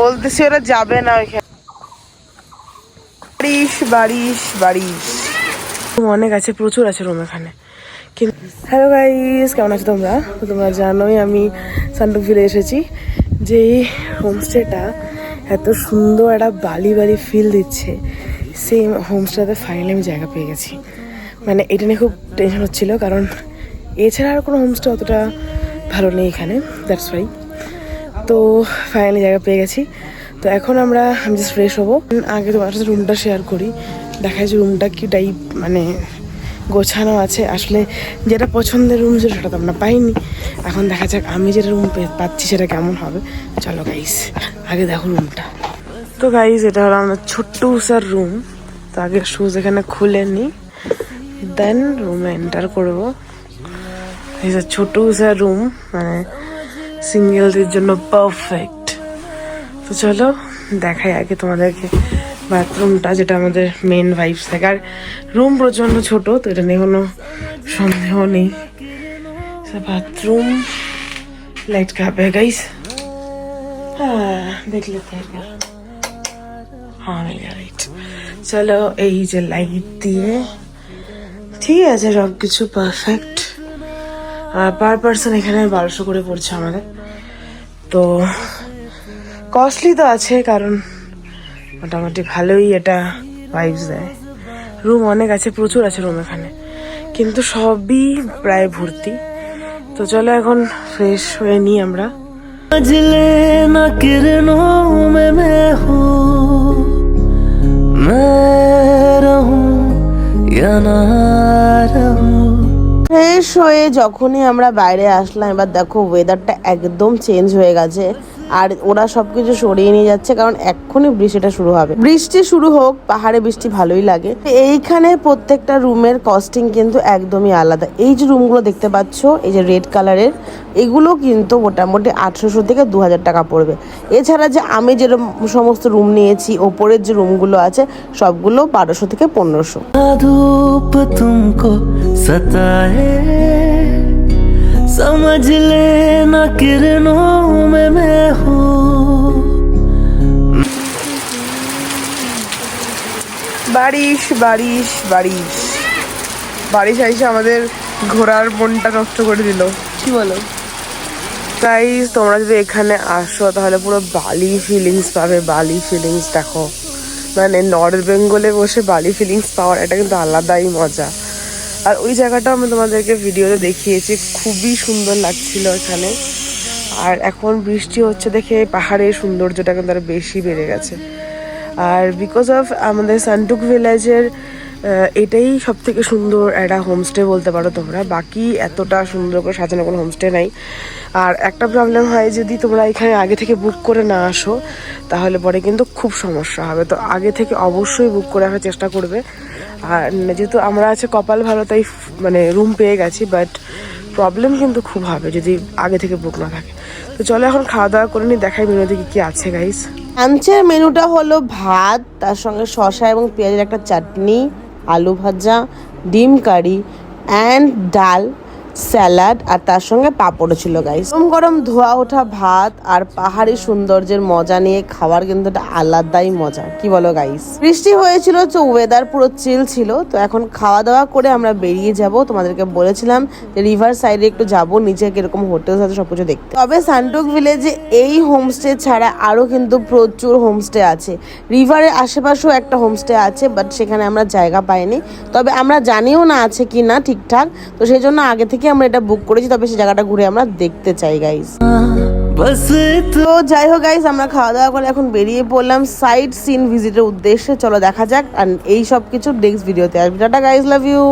বলতেছি ওরা যাবে না ওইখানে। বারিশ বারিশ বারিশ অনেক আছে প্রচুর আছে রুম এখানে। কিন্তু হ্যালো গাইস কেমন আছো তোমরা? তোমরা জানোই আমি সান্টুক ফিরে এসেছি। যে এই হোমস্টেটা এত সুন্দর একটা বালি বালি ফিল দিচ্ছে সেই হোমস্টেতে ফাইনালি আমি জায়গা পেয়ে গেছি। মানে এটা নিয়ে খুব টেনশন হচ্ছিল কারণ এছাড়া আর কোনো হোমস্টে অতটা ভালো নেই এখানে দ্যাটস ওয়াই তো ফাইনালি জায়গা পেয়ে গেছি। তো এখন আমরা, আমি জাস্ট ফ্রেশ হব। আগে তোমার সাথে রুমটা শেয়ার করি। দেখা যাচ্ছে রুমটা কি টাইপ মানে গোছানো আছে। আসলে যেটা পছন্দের রুম ছিল সেটা তো আমরা পাইনি। এখন দেখা যাক আমি যেটা রুম পাচ্ছি সেটা কেমন হবে। চলো গাইস আগে দেখো রুমটা তো গাইস এটা হলো আমার ছোট্ট স্যার রুম তো আগে শুজ এখানে খুলে নিই দেন রুমে এন্টার করব। এই যে ছোট স্যার রুম মানে সিঙ্গেলদের জন্য পারফেক্ট তো চলো, দেখাই আগে তোমাদেরকে বাথরুমটা যেটা আমাদের মেন ভাইবস থাকে। আর রুম প্রচণ্ড ছোট, তো এটা নিয়ে কোনো সন্দেহ নেই। বাথরুম লাইট খাবে গাইস হ্যাঁ দেখলে হ্যাঁ রাইট চলো, এই যে লাইট দিয়ে। ঠিক আছে সব কিছু পারফেক্ট পার পার্সন এখানে বারোশো করে পড়ছে আমাদের। তো কস্টলি তো আছে কারণ মোটামুটি ভালোই এটা ভাইবস দেয় রুম অনেক আছে প্রচুর আছে রুম এখানে কিন্তু সবই প্রায় ভর্তি তো চলো এখন ফ্রেশ হয়ে নিই আমরা मजले न किरणों में मैं हूँ मैं रहूं या ना रहूं ফ্রেশ হয়ে যখনই আমরা বাইরে আসলাম এবার দেখো ওয়েদারটা একদম চেঞ্জ হয়ে গেছে। আর ওরা সব কিছু সরিয়ে নিয়ে যাচ্ছে, কারণ এক্ষুনি বৃষ্টিটা শুরু হবে। বৃষ্টি শুরু হোক, পাহাড়ে বৃষ্টি ভালোই লাগে। এইখানে প্রত্যেকটা রুমের কস্টিং কিন্তু একদমই আলাদা। এই যে রুমগুলো দেখতে পাচ্ছ, এই যে রেড কালারের এগুলো কিন্তু মোটামুটি আঠেরোশো থেকে দু হাজার টাকা পড়বে। এছাড়া যে আমি যেরকম সমস্ত রুম নিয়েছি, ওপরের যে রুমগুলো আছে, সবগুলো বারোশো থেকে পনেরোশো। समझ लेना किरणों में मैं हूँ বারিশ বারিশ বারিশ বারিশ আইসে আমাদের ঘোরার মনটা নষ্ট করে দিল কি বলো তাই তোমরা যদি এখানে আসো তাহলে পুরো বালি ফিলিংস পাবে বালি ফিলিংস দেখো মানে নর্থ বেঙ্গলে বসে বালি ফিলিংস পাওয়ার এটা কিন্তু আলাদাই মজা আর ওই জায়গাটা আমি তোমাদেরকে ভিডিওতে দেখিয়েছি, খুবই সুন্দর লাগছিল এখানে আর এখন বৃষ্টি হচ্ছে দেখে পাহাড়ের সৌন্দর্যটা কিন্তু আরও বেশি বেড়ে গেছে। আর বিকজ অফ আমাদের সান্টুক ভিলেজের এটাই সব থেকে সুন্দর একটা হোমস্টে বলতে পারো তোমরা। বাকি এতটা সুন্দর করে সাজানো কোনো হোমস্টে নাই। আর একটা প্রবলেম হয়, যদি তোমরা এখানে আগে থেকে বুক করে না আসো, তাহলে পরে কিন্তু খুব সমস্যা হবে। তো আগে থেকে অবশ্যই বুক করে আসার চেষ্টা করবে। আর যেহেতু আমরা আছে কপাল ভালো, তাই মানে রুম পেয়ে গেছি বাট প্রবলেম কিন্তু খুব হবে যদি আগে থেকে বুক না থাকে। তো চলো এখন খাওয়া দাওয়া করে নি দেখাই মেনুতে কি কি আছে গাইস লাঞ্চের মেনুটা হলো ভাত, তার সঙ্গে শসা এবং পেঁয়াজের একটা চাটনি আলু ভাজা ডিম কারি অ্যান্ড ডাল স্যালাড আর তার সঙ্গে পাঁপড়ও ছিল গাইস গরম গরম ধোয়া ওঠা ভাত আর পাহাড়ি সৌন্দর্যের মজা নিয়ে খাওয়ার কিন্তু একটা আলাদাই মজা। কি বলো গাইস বৃষ্টি হয়েছিল, তো ওয়েদার পুরো চিল ছিল। তো এখন খাওয়া দাওয়া করে আমরা বেরিয়ে যাব। তোমাদেরকে বলেছিলাম যে রিভার সাইডে একটু যাব, নিচে কীরকম হোটেল আছে সবকিছু দেখতে। তবে সান্টুক ভিলেজে এই হোমস্টে ছাড়া আরও কিন্তু প্রচুর হোমস্টে আছে। রিভারের আশেপাশেও একটা হোমস্টে আছে বাট সেখানে আমরা জায়গা পাইনি। তবে আমরা জানিও না আছে কি না ঠিকঠাক। তো সেই জন্য আগে থেকে আমরা এটা বুক করেছি তবে সেই জায়গাটা ঘুরে আমরা দেখতে চাই গাইস बस তো যাই হোক গাইস আমরা খাওয়া দাওয়া করে এখন বেরিয়ে পড়লাম সাইড সিন ভিজিটের উদ্দেশ্যে। চলো দেখা যাক আর এই সব কিছু নেক্সট ভিডিওতে আসবে। Tata guys love you